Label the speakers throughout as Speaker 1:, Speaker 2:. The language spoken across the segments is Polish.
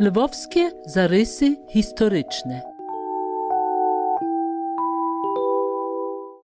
Speaker 1: Lwowskie zarysy historyczne.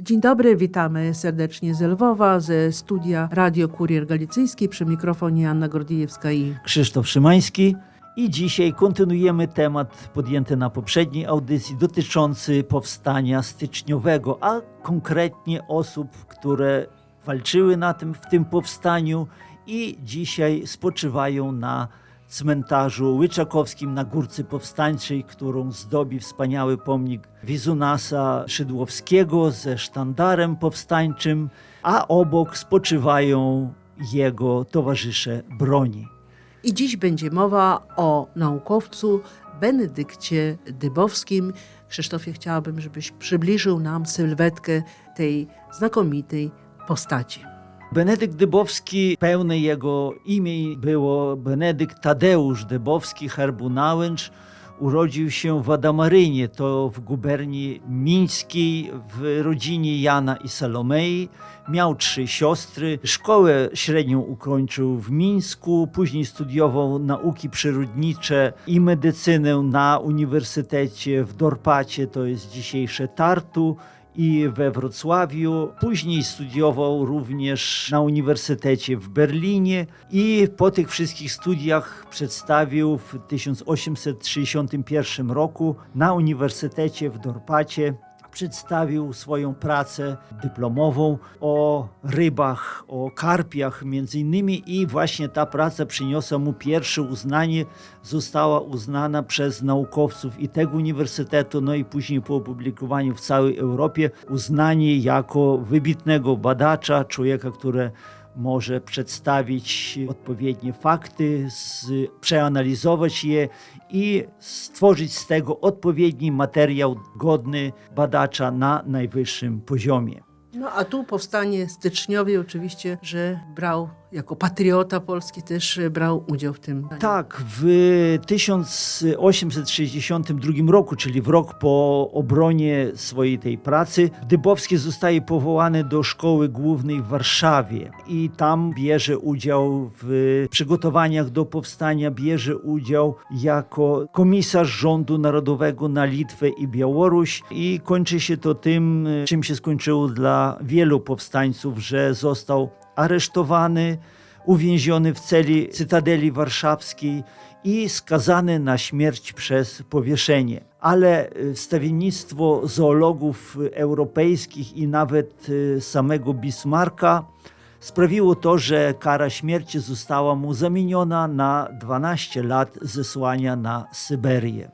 Speaker 2: Dzień dobry, witamy serdecznie z Lwowa, ze studia Radio Kurier Galicyjski. Przy mikrofonie Anna Gordijewska i
Speaker 3: Krzysztof Szymański i dzisiaj kontynuujemy temat podjęty na poprzedniej audycji dotyczący powstania styczniowego, a konkretnie osób, które walczyły na tym, w tym powstaniu i dzisiaj spoczywają na cmentarzu Łyczakowskim na Górce Powstańczej, którą zdobi wspaniały pomnik Wizunasa Szydłowskiego ze sztandarem powstańczym, a obok spoczywają jego towarzysze broni.
Speaker 2: I dziś będzie mowa o naukowcu Benedykcie Dybowskim. Krzysztofie, chciałabym, żebyś przybliżył nam sylwetkę tej znakomitej postaci.
Speaker 3: Benedykt Dybowski, pełne jego imię było Benedykt Tadeusz Dybowski, Herbunałęcz. Urodził się w Adamarynie, to w guberni mińskiej, w rodzinie Jana i Salomei. Miał trzy siostry. Szkołę średnią ukończył w Mińsku, później studiował nauki przyrodnicze i medycynę na Uniwersytecie w Dorpacie, to jest dzisiejsze Tartu i we Wrocławiu. Później studiował również na Uniwersytecie w Berlinie i po tych wszystkich studiach przedstawił w 1861 roku na Uniwersytecie w Dorpacie przedstawił swoją pracę dyplomową o rybach, o karpiach między innymi i właśnie ta praca przyniosła mu pierwsze uznanie, została uznana przez naukowców i tego uniwersytetu, no i później po opublikowaniu w całej Europie uznanie jako wybitnego badacza, człowieka, który może przedstawić odpowiednie fakty, przeanalizować je i stworzyć z tego odpowiedni materiał godny badacza na najwyższym poziomie.
Speaker 2: No a tu powstanie styczniowie oczywiście, że brał jako patriota polski też e, brał udział w tym.
Speaker 3: Tak, w 1862 roku, czyli w rok po obronie swojej tej pracy, Dybowski zostaje powołany do szkoły głównej w Warszawie i tam bierze udział w przygotowaniach do powstania, bierze udział jako komisarz rządu narodowego na Litwę i Białoruś i kończy się to tym, czym się skończyło dla wielu powstańców, że został aresztowany, uwięziony w celi Cytadeli Warszawskiej i skazany na śmierć przez powieszenie. Ale y, wstawiennictwo zoologów europejskich i nawet y, samego Bismarcka sprawiło to, że kara śmierci została mu zamieniona na 12 lat zesłania na Syberię.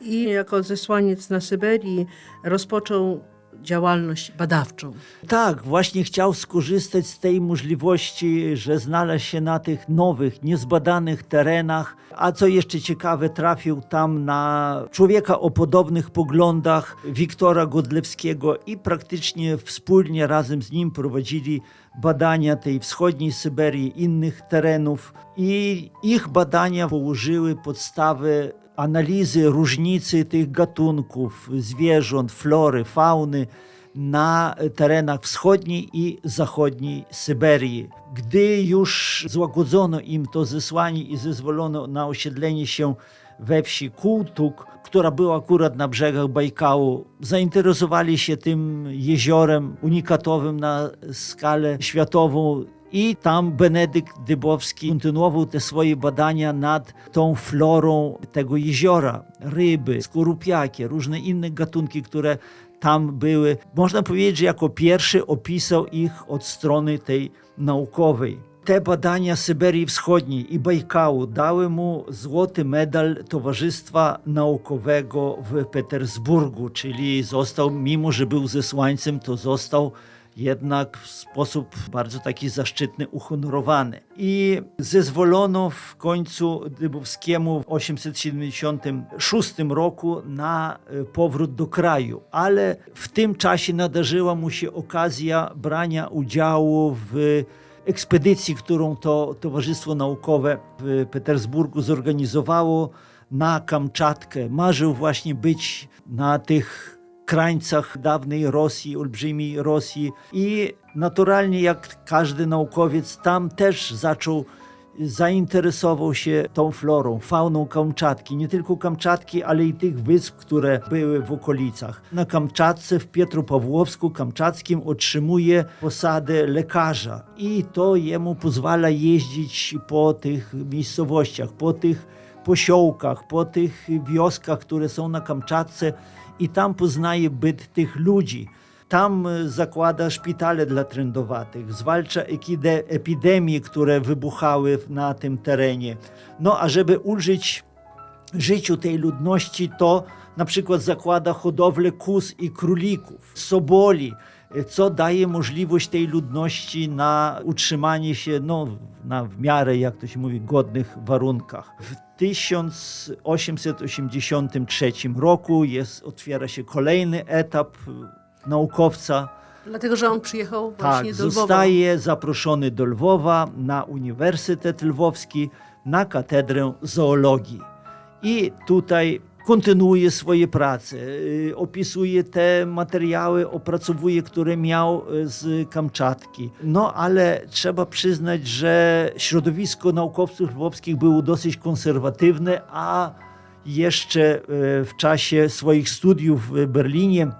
Speaker 2: I jako zesłaniec na Syberii rozpoczął działalność badawczą.
Speaker 3: Tak, właśnie chciał skorzystać z tej możliwości, że znalazł się na tych nowych, niezbadanych terenach, a co jeszcze ciekawe, trafił tam na człowieka o podobnych poglądach, Wiktora Godlewskiego i praktycznie wspólnie razem z nim prowadzili badania tej wschodniej Syberii, innych terenów i ich badania położyły podstawę analizy różnicy tych gatunków zwierząt, flory, fauny na terenach wschodniej i zachodniej Syberii. Gdy już złagodzono im to zesłanie i zezwolono na osiedlenie się we wsi Kułtuk, która była akurat na brzegach Bajkału, zainteresowali się tym jeziorem unikatowym na skalę światową i tam Benedykt Dybowski kontynuował te swoje badania nad tą florą tego jeziora. Ryby, skorupiakie, różne inne gatunki, które tam były. Można powiedzieć, że jako pierwszy opisał ich od strony tej naukowej. Te badania Syberii Wschodniej i Bajkału dały mu złoty medal Towarzystwa Naukowego w Petersburgu, czyli został, mimo że był zesłańcem, to został jednak w sposób bardzo taki zaszczytny uhonorowany. I zezwolono w końcu Dybowskiemu w 876 roku na e, powrót do kraju, ale w tym czasie nadarzyła mu się okazja brania udziału w ekspedycji, którą to Towarzystwo Naukowe w Petersburgu zorganizowało na Kamczatkę. Marzył właśnie być na tych krańcach dawnej Rosji, olbrzymiej Rosji i naturalnie jak każdy naukowiec tam też zaczął zainteresował się tą florą, fauną Kamczatki. Nie tylko Kamczatki, ale i tych wysp, które były w okolicach. Na Kamczatce, w Pietropawłowsku Kamczackim otrzymuje posadę lekarza i to jemu pozwala jeździć po tych miejscowościach, po tych posiołkach, po tych wioskach, które są na Kamczatce i tam poznaje byt tych ludzi. Tam e, zakłada szpitale dla trędowatych, zwalcza epidemie, które wybuchały na tym terenie. No a żeby ulżyć życiu tej ludności, to na przykład zakłada hodowlę kus i królików, soboli, e, co daje możliwość tej ludności na utrzymanie się no, na w miarę, jak to się mówi, godnych warunkach. W 1883 roku jest, otwiera się kolejny etap e, naukowca,
Speaker 2: Dlatego, że on przyjechał właśnie
Speaker 3: tak,
Speaker 2: do Lwowa.
Speaker 3: zostaje zaproszony do Lwowa na Uniwersytet Lwowski na katedrę zoologii. I tutaj kontynuuje swoje prace, y, opisuje te materiały, opracowuje, które miał y, z Kamczatki. No ale trzeba przyznać, że środowisko naukowców lwowskich było dosyć konserwatywne, a jeszcze y, w czasie swoich studiów w Berlinie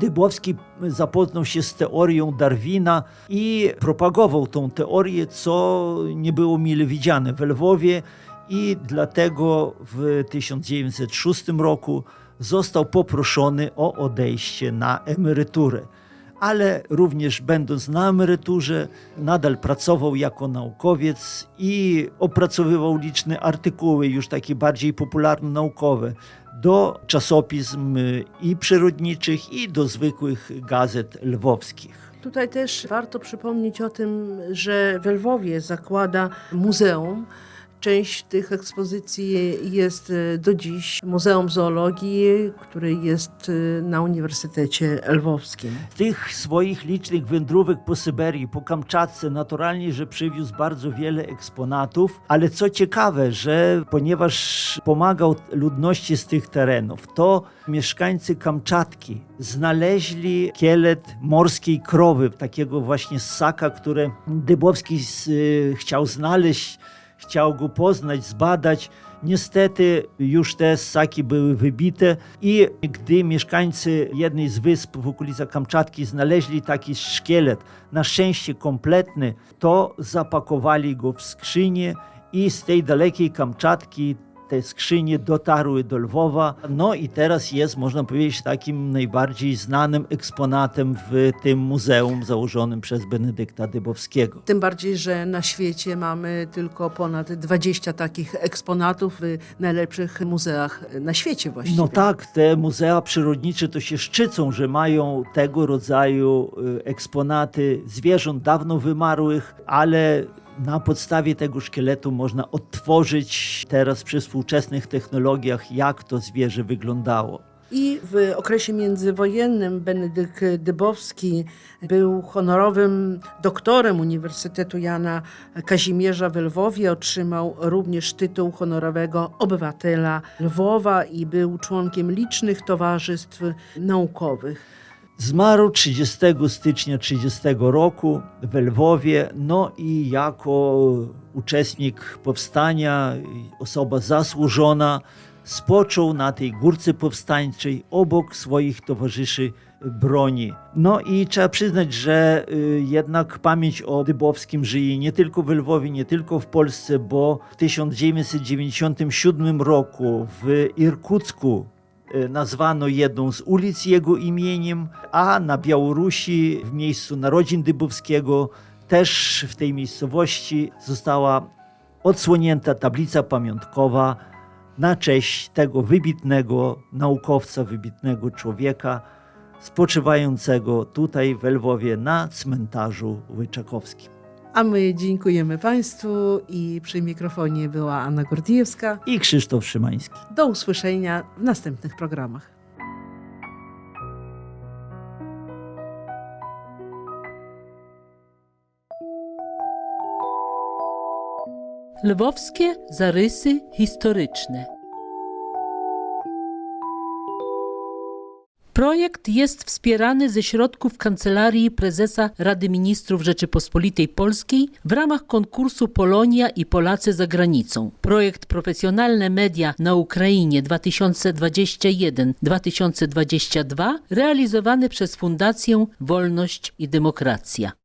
Speaker 3: Dybowski zapoznał się z teorią Darwina i propagował tą teorię, co nie było mile widziane w Lwowie i dlatego w 1906 roku został poproszony o odejście na emeryturę. Ale również będąc na emeryturze, nadal pracował jako naukowiec i opracowywał liczne artykuły, już takie bardziej popularno-naukowe, do czasopism y, i przyrodniczych, i do zwykłych gazet lwowskich.
Speaker 2: Tutaj też warto przypomnieć o tym, że w Lwowie zakłada muzeum. Część tych ekspozycji jest e, do dziś Muzeum Zoologii, które jest e, na Uniwersytecie Lwowskim.
Speaker 3: tych swoich licznych wędrówek po Syberii, po Kamczatce, naturalnie, że przywiózł bardzo wiele eksponatów, ale co ciekawe, że ponieważ pomagał ludności z tych terenów, to mieszkańcy Kamczatki znaleźli kielet morskiej krowy, takiego właśnie ssaka, które Dybowski z, y, chciał znaleźć, chciał go poznać, zbadać. Niestety już te ssaki były wybite i gdy mieszkańcy jednej z wysp w okolicach Kamczatki znaleźli taki szkielet, na szczęście kompletny, to zapakowali go w skrzynię i z tej dalekiej Kamczatki te skrzynie dotarły do Lwowa. No i teraz jest, można powiedzieć, takim najbardziej znanym eksponatem w tym muzeum założonym przez Benedykta Dybowskiego.
Speaker 2: Tym bardziej, że na świecie mamy tylko ponad 20 takich eksponatów w najlepszych muzeach na świecie właściwie.
Speaker 3: No tak, te muzea przyrodnicze to się szczycą, że mają tego rodzaju y, eksponaty zwierząt dawno wymarłych, ale na podstawie tego szkieletu można odtworzyć teraz przy współczesnych technologiach, jak to zwierzę wyglądało.
Speaker 2: I w okresie międzywojennym Benedykt Dybowski był honorowym doktorem Uniwersytetu Jana Kazimierza w Lwowie. Otrzymał również tytuł honorowego obywatela Lwowa i był członkiem licznych towarzystw naukowych.
Speaker 3: Zmarł 30 stycznia 30 roku w Lwowie, no i jako uczestnik powstania, osoba zasłużona, spoczął na tej górce powstańczej obok swoich towarzyszy broni. No i trzeba przyznać, że y, jednak pamięć o Dybowskim żyje nie tylko w Lwowie, nie tylko w Polsce, bo w 1997 roku w Irkucku nazwano jedną z ulic jego imieniem, a na Białorusi w miejscu narodzin Dybowskiego też w tej miejscowości została odsłonięta tablica pamiątkowa na cześć tego wybitnego naukowca, wybitnego człowieka spoczywającego tutaj w Lwowie na cmentarzu Łyczakowskim.
Speaker 2: A my dziękujemy Państwu i przy mikrofonie była Anna Gordijewska.
Speaker 3: I Krzysztof Szymański.
Speaker 2: Do usłyszenia w następnych programach.
Speaker 1: Lwowskie zarysy historyczne. Projekt jest wspierany ze środków Kancelarii Prezesa Rady Ministrów Rzeczypospolitej Polskiej w ramach konkursu Polonia i Polacy za granicą. Projekt Profesjonalne Media na Ukrainie 2021-2022 realizowany przez Fundację Wolność i Demokracja.